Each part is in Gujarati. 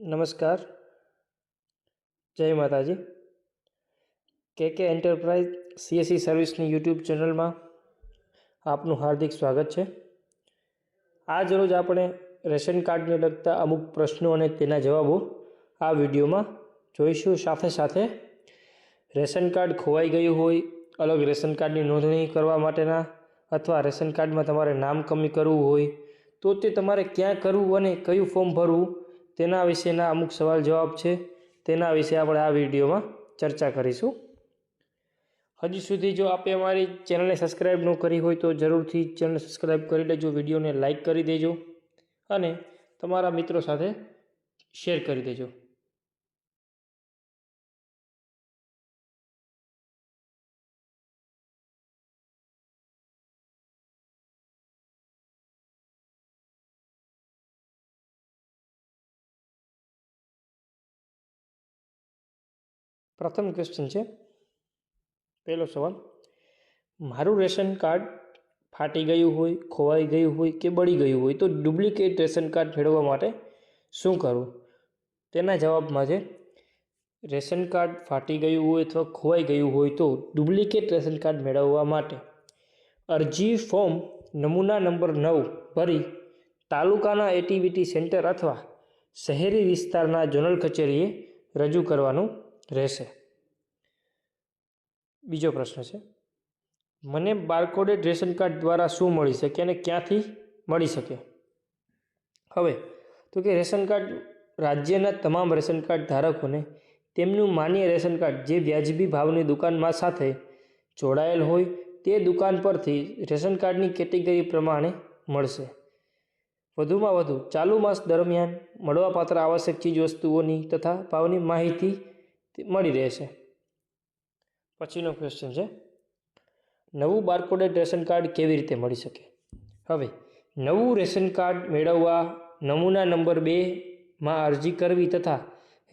નમસ્કાર. જય માતાજી. કે કે એન્ટરપ્રાઇઝ સીએસસી સર્વિસની યુટ્યુબ ચેનલમાં આપનું હાર્દિક સ્વાગત છે. આજ રોજ આપણે રેશન કાર્ડને લગતા અમુક પ્રશ્નો અને તેના જવાબો આ વિડીયોમાં જોઈશું. સાથે સાથે રેશન કાર્ડ ખોવાઈ ગયું હોય, અલગ રેશન કાર્ડની નોંધણી કરવા માટેના અથવા રેશન કાર્ડમાં તમારે નામ કમી કરવું હોય, તો તે તમારે ક્યાં કરવું અને કયું ફોર્મ ભરવું તેના વિશેના અમુક સવાલ જવાબ છે. તેના વિશે આપણે આ વિડીયોમાં ચર્ચા કરીશું. હજી સુધી જો આપે અમારી ચેનલને સબસ્ક્રાઈબ ન કરી હોય તો જરૂરથી ચેનલ સબસ્ક્રાઈબ કરી લેજો, વિડીયોને લાઇક કરી દેજો અને તમારા મિત્રો સાથે શેર કરી દેજો. પ્રથમ ક્વેશ્ચન છે. પહેલો સવાલ, મારું રેશન કાર્ડ ફાટી ગયું હોય, ખોવાઈ ગયું હોય કે બળી ગયું હોય, તો ડુપ્લિકેટ રેશન કાર્ડ મેળવવા માટે શું કરવું? તેના જવાબમાં છે, રેશન કાર્ડ ફાટી ગયું હોય અથવા ખોવાઈ ગયું હોય તો ડુપ્લિકેટ રેશન કાર્ડ મેળવવા માટે અરજી ફોર્મ નમૂના નંબર નવ ભરી તાલુકાના એટીવીટી સેન્ટર અથવા શહેરી વિસ્તારના જોનલ કચેરીએ રજૂ કરવાનું રહેશે. બીજો પ્રશ્ન છે, મને બારકોડેડ રેશન કાર્ડ દ્વારા શું મળી શકે અને ક્યાંથી મળી શકે? હવે, તો કે રેશન કાર્ડ રાજ્યના તમામ રેશન કાર્ડ ધારકોને તેમનું માન્ય રેશન કાર્ડ જે વ્યાજબી ભાવની દુકાનમાં સાથે જોડાયેલ હોય તે દુકાન પરથી રેશન કાર્ડની કેટેગરી પ્રમાણે મળશે. વધુમાં વધુ, ચાલુ માસ દરમિયાન મળવાપાત્ર આવશ્યક ચીજવસ્તુઓની તથા ભાવની માહિતી મળી રહેશે. પછીનો ક્વેશ્ચન છે, નવું બારકોડેડ રેશન કાર્ડ કેવી રીતે મળી શકે? હવે, નવું રેશન કાર્ડ મેળવવા નમૂના નંબર બેમાં અરજી કરવી તથા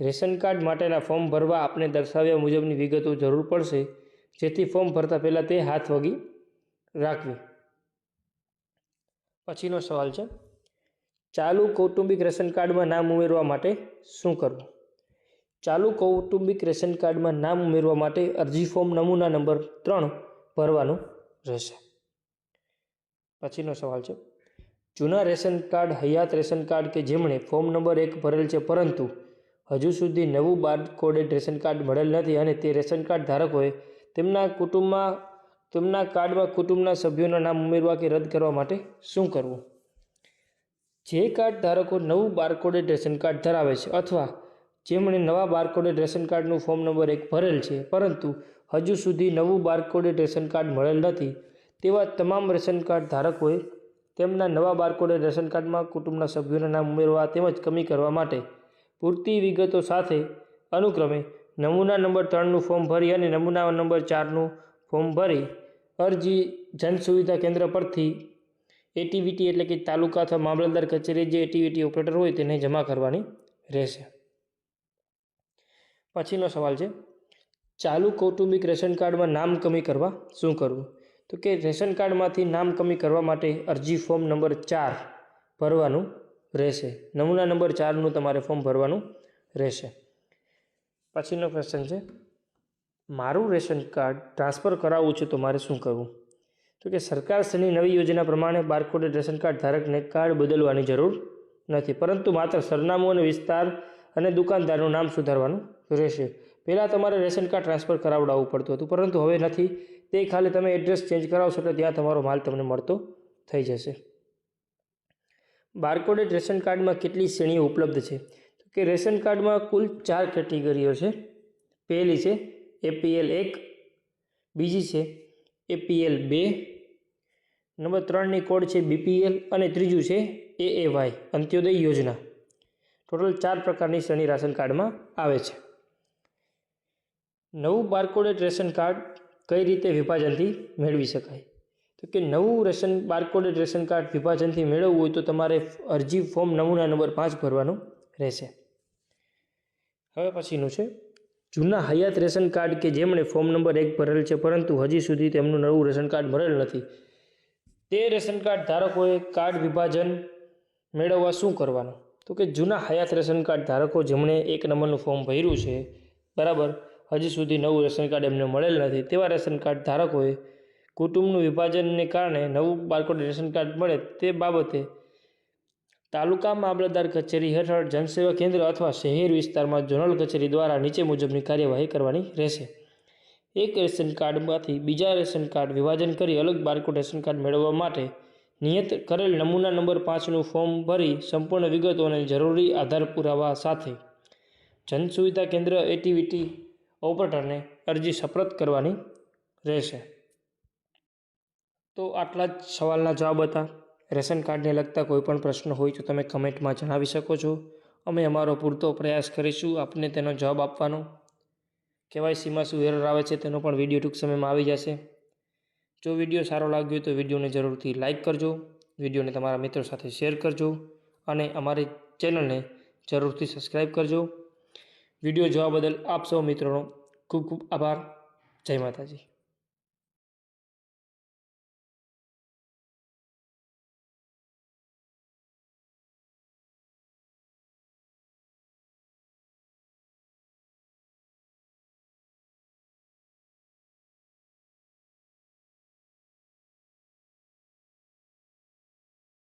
રેશન કાર્ડ માટેના ફોર્મ ભરવા આપણે દર્શાવ્યા મુજબની વિગતો જરૂર પડશે, જેથી ફોર્મ ભરતા પહેલાં તે હાથ વગી રાખવી. પછીનો સવાલ છે, ચાલુ કૌટુંબિક રેશન કાર્ડમાં નામ ઉમેરવા માટે શું કરવું? ચાલુ કૌટુંબિક રેશન કાર્ડમાં નામ ઉમેરવા માટે અરજી ફોર્મ નમૂના નંબર ત્રણ ભરવાનું રહેશે. પછીનો સવાલ છે. જૂના રેશન કાર્ડ, હયાત રેશન કાર્ડ કે જેમણે ફોર્મ નંબર એક ભરેલ છે પરંતુ હજુ સુધી નવું બાર કોડેડ રેશન કાર્ડ મળેલ નથી અને તે રેશન કાર્ડ ધારકોએ તેમના કુટુંબમાં, તેમના કાર્ડમાં કુટુંબના સભ્યોના નામ ઉમેરવા કે રદ કરવા માટે શું કરવું? જે કાર્ડ ધારકો નવું બારકોડેડ રેશન કાર્ડ ધરાવે છે અથવા જેમણે નવા બારકોડેડ રેશન કાર્ડનું ફોર્મ નંબર એક ભરેલ છે, પરંતુ હજુ સુધી નવું બારકોડેડ રેશન કાર્ડ મળેલ નથી. તેવા તમામ રેશન કાર્ડ ધારકોએ તેમના નવા બારકોડેડ રેશન કાર્ડમાં કુટુંબના સભ્યોના નામ ઉમેરવા તેમજ કમી કરવા માટે પૂરતી વિગતો સાથે અનુક્રમે નમૂના નંબર ત્રણનું ફોર્મ ભરી અને નમૂના નંબર ચારનું ફોર્મ ભરી અરજી જન સુવિધા કેન્દ્ર પરથી એટીવીટી એટલે કે તાલુકા અથવા મામલતદાર કચેરી જે એટીવીટી ઓપરેટર હોય તેને જમા કરવાની રહેશે. પછીનો સવાલ છે, ચાલુ કૌટુંબિક રેશન કાર્ડમાં નામ કમી કરવા શું કરવું? તો કે રેશન કાર્ડમાંથી નામ કમી કરવા માટે અરજી ફોર્મ નંબર ચાર ભરવાનું રહેશે. નમૂના નંબર ચારનું તમારે ફોર્મ ભરવાનું રહેશે. પછીનો ક્વેશ્ચન છે, મારું રેશન કાર્ડ ટ્રાન્સફર કરાવવું છે તો મારે શું કરવું? તો કે સરકારશ્રીની નવી યોજના પ્રમાણે બારકોડેડ રેશન કાર્ડ ધારકને કાર્ડ બદલવાની જરૂર નથી, પરંતુ માત્ર સરનામું અને વિસ્તાર અને દુકાનદારનું નામ સુધારવાનું રહેશે. પહેલાં તમારે રેશન કાર્ડ ટ્રાન્સફર કરાવડાવવું પડતું હતું, પરંતુ હવે નથી. તે ખાલી તમે એડ્રેસ ચેન્જ કરાવશો એટલે ત્યાં તમારો માલ તમને મળતો થઈ જશે. બારકોડેડ રેશન કાર્ડમાં કેટલી શ્રેણીઓ ઉપલબ્ધ છે? કે રેશન કાર્ડમાં કુલ ચાર કેટેગરીઓ છે. પહેલી છે એપીએલ એક, બીજી છે એપીએલ બે, નંબર ત્રણની કોડ છે બીપીએલ અને ત્રીજું છે એ વાય અંત્યોદય યોજના. ટોટલ ચાર પ્રકારની શ્રેણી રાશન કાર્ડમાં આવે છે. નવું બારકોડેડ રેશન કાર્ડ કઈ રીતે વિભાજનથી મેળવી શકાય? તો કે નવું રેશન બારકોડેડ રેશન કાર્ડ વિભાજનથી મેળવવું હોય તો તમારે અરજી ફોર્મ નમૂના નંબર પાંચ ભરવાનું રહેશે. હવે પછીનું છે. જૂના હયાત રેશન કાર્ડ કે જેમણે ફોર્મ નંબર એક ભરેલ છે, પરંતુ હજી સુધી તેમનું નવું રેશન કાર્ડ મળેલ નથી. તે રેશન કાર્ડ ધારકોએ કાર્ડ વિભાજન મેળવવા શું કરવાનું? તો કે જૂના હયાત રેશન કાર્ડ ધારકો જેમણે એક નંબરનું ફોર્મ ભર્યું છે, બરાબર, હજી સુધી નવું રેશન કાર્ડ એમને મળેલ નથી, તેવા રેશન કાર્ડ ધારકોએ કુટુંબનું વિભાજનને કારણે નવું બારકોડ રેશન કાર્ડ મળે તે બાબતે તાલુકા મામલતદાર કચેરી હેઠળ જનસેવા કેન્દ્ર અથવા શહેર વિસ્તારમાં ઝોનલ કચેરી દ્વારા નીચે મુજબની કાર્યવાહી કરવાની રહેશે. એક રેશન કાર્ડમાંથી બીજા રેશન કાર્ડ વિભાજન કરી અલગ બારકોડ રેશન કાર્ડ મેળવવા માટે નિયત કરેલ નમૂના નંબર પાંચનું ફોર્મ ભરી સંપૂર્ણ વિગતો અને જરૂરી આધાર પુરાવા સાથે જન સુવિધા કેન્દ્ર એટીવીટી ઓપરેટરને અરજી સપ્રત કરવાની રહેશે. તો આટલા જ સવાલના જવાબ હતા. રેશન કાર્ડને લગતા કોઈ પણ પ્રશ્ન હોય તો તમે કમેન્ટમાં જણાવી શકો છો. અમે અમારો પૂરતો પ્રયાસ કરીશું આપને તેનો જવાબ આપવાનો. કેવાયસીમાં શું એરર આવે છે તેનો પણ વીડિયો ટૂંક સમયમાં આવી જશે. જો વીડિયો સારો લાગ્યો તો વિડીયોને જરૂરથી લાઇક કરજો, વિડીયોને તમારા મિત્રો સાથે શેર કરજો અને અમારી ચેનલને જરૂરથી સબસ્ક્રાઈબ કરજો. વીડિયો જોવા બદલ આપ સૌ મિત્રોનો ખૂબ ખૂબ આભાર. જય માતાજી.